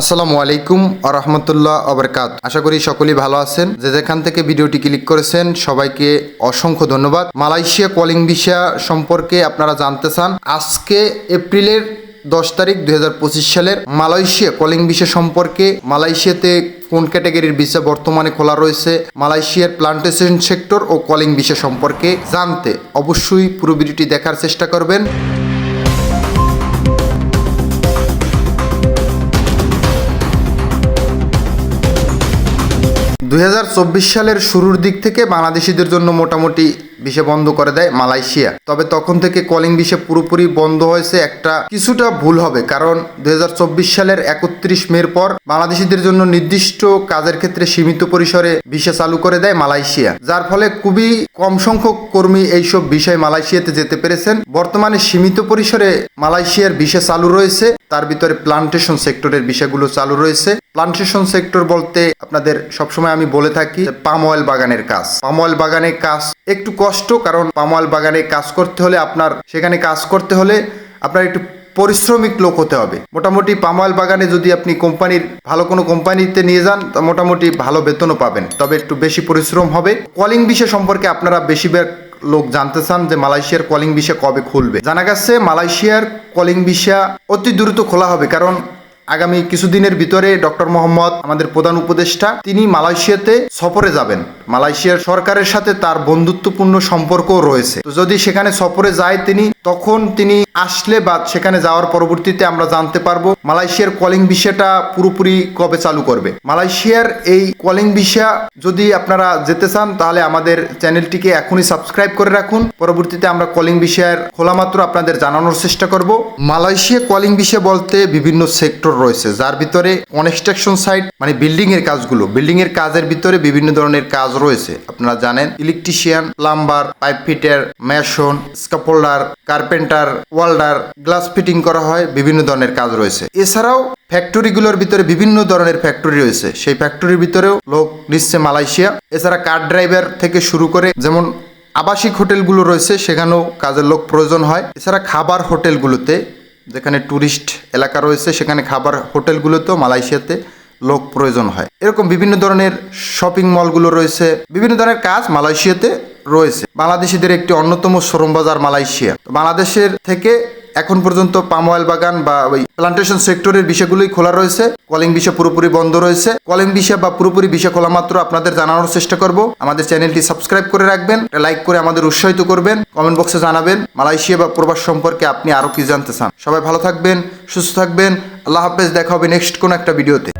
আসসালামু আলাইকুম আরহামতুল্লাহ আবরকাত আশা করি সকলেই ভালো আছেন। যে যেখান থেকে ভিডিওটি ক্লিক করেছেন, সবাইকে অসংখ্য ধন্যবাদ। মালয়েশিয়া কলিং ভিসা সম্পর্কে আপনারা জানতে চান, আজকে এপ্রিলের দশ তারিখ দু হাজার পঁচিশ সালের মালয়েশিয়া কলিং ভিসা সম্পর্কে মালয়েশিয়াতে কোন ক্যাটাগরির ভিসা বর্তমানে খোলা রয়েছে, মালয়েশিয়ার প্লান্টেশন সেক্টর ও কলিং ভিসা সম্পর্কে জানতে অবশ্যই পুরো ভিডিওটি দেখার চেষ্টা করবেন। দু হাজার চব্বিশ সালের শুরুর দিক থেকে বাংলাদেশিদের জন্য মোটামুটি ভিসা বন্ধ করে দেয় মালয়েশিয়া। তবে তখন থেকে কলিং ভিসা পুরোপুরি বন্ধ হয়েছে একটা কিছুটা ভুল হবে, কারণ দুই হাজার চব্বিশ সালের একত্রিশ মের পর বাংলাদেশিদের জন্য নির্দিষ্ট কাজের ক্ষেত্রে সীমিত পরিসরে ভিসা চালু করে দেয় মালয়েশিয়া, যার ফলে খুবই কম সংখ্যক কর্মী এইসব বিষয় মালয়েশিয়াতে যেতে পেরেছেন। বর্তমানে সীমিত পরিসরে মালয়েশিয়ার ভিসা চালু রয়েছে, তার ভিতরে প্লান্টেশন সেক্টরের বিষয়গুলো চালু রয়েছে। প্লান্টেশন সেক্টর বলতে আপনাদের সবসময় আমি বলে থাকি পাম অয়েল বাগানের কাজ। পাম অয়েল বাগানের কাজ একটু কষ্ট, কারণ পাম অয়েল বাগানে কাজ করতে হলে আপনার, সেখানে কাজ করতে হলে আপনার একটু পরিশ্রমিক লোক হতে হবে। মোটামুটি পাম অয়েল বাগানে যদি আপনি কোম্পানির, ভালো কোনো কোম্পানিতে নিয়ে যান, তা মোটামুটি ভালো বেতনও পাবেন। তবে একটু বেশি পরিশ্রম হবে। কলিং বিষয় সম্পর্কে আপনারা বেশিরভাগ লোক জানতে চান যে মালয়েশিয়ার কলিং ভিসা কবে খুলবে। জানা গেছে, মালয়েশিয়ার কলিং ভিসা অতি দ্রুত খোলা হবে, কারণ আগামী কিছুদিনের ভিতরে ডক্টর মোহাম্মদ, আমাদের প্রধান উপদেষ্টা, তিনি মালয়েশিয়াতে সফরে যাবেন। মালয়েশিয়ার সরকারের সাথে তার বন্ধুত্বপূর্ণ সম্পর্ক রয়েছে। তো যদি সেখানে সফরে যায়, তিনি তখন তিনি আসলে বা সেখানে যাওয়ার পরবর্তীতে আমরা জানতে পারব মালয়েশিয়ার কলিং ভিসাটা পুরোপুরি কবে চালু করবে। মালয়েশিয়ার এই কলিং ভিসা যদি আপনারা যেতে চান, তাহলে আমাদের চ্যানেলটিকে এখনই সাবস্ক্রাইব করে রাখুন। পরবর্তীতে আমরা কলিং ভিসার খোলা মাত্র আপনাদের জানানোর চেষ্টা করব। মালয়েশিয়া কলিং ভিসা বলতে বিভিন্ন সেক্টর রয়েছে, যার ভিতরে কনস্ট্রাকশন সাইট মানে বিল্ডিং এর কাজগুলো। বিল্ডিং এর কাজের ভিতরে বিভিন্ন ধরনের কাজ রয়েছে। আপনারা জানেন electrician plumber pipe fitter mason scaffolder carpenter, welder, glass fitting করা হয়, বিভিন্ন ধরনের কাজ রয়েছে। এছাড়াও ফ্যাক্টরিগুলোর ভিতরে বিভিন্ন ধরনের ফ্যাক্টরি রয়েছে। সেই ফ্যাক্টরির ভিতরেও লোক নিচ্ছে মালয়েশিয়া। এছাড়া কার ড্রাইভার থেকে শুরু করে যেমন আবাসিক হোটেলগুলো রয়েছে, সেখানেও কাজের লোক প্রয়োজন হয়। এছাড়া খাবার হোটেলগুলোতে, যেখানে ট্যুরিস্ট এলাকা রয়েছে, সেখানে খাবার হোটেলগুলোতেও মালয়েশিয়াতে লোক প্রয়োজন হয়। এরকম বিভিন্ন ধরনের শপিং মলগুলো রয়েছে। বিভিন্ন ধরনের কাজ মালয়েশিয়াতে রয়েছে। বাংলাদেশিদের একটি অন্যতম শ্রম বাজার মালয়েশিয়া। বাংলাদেশের থেকে এখন পর্যন্ত পাম অয়েল বাগান বা ওই প্লান্টেশন সেক্টরের বিষয়গুলোই খোলা রয়েছে। কলিং বিষয় পুরোপুরি বন্ধ রয়েছে। কলিং বিষয় বা পুরোপুরি বিষয় খোলা মাত্র আপনাদের জানানোর চেষ্টা করব। আমাদের চ্যানেলটি সাবস্ক্রাইব করে রাখবেন লাইক করে আমাদের উৎসাহিত করবেন। কমেন্ট বক্সে জানাবেন, মালয়েশিয়া বা প্রবাস সম্পর্কে আপনি আরও কি জানতে চান। সবাই ভালো থাকবেন, সুস্থ থাকবেন। আল্লাহ হাফেজ, দেখা হবে নেক্সট কোনো একটা ভিডিওতে।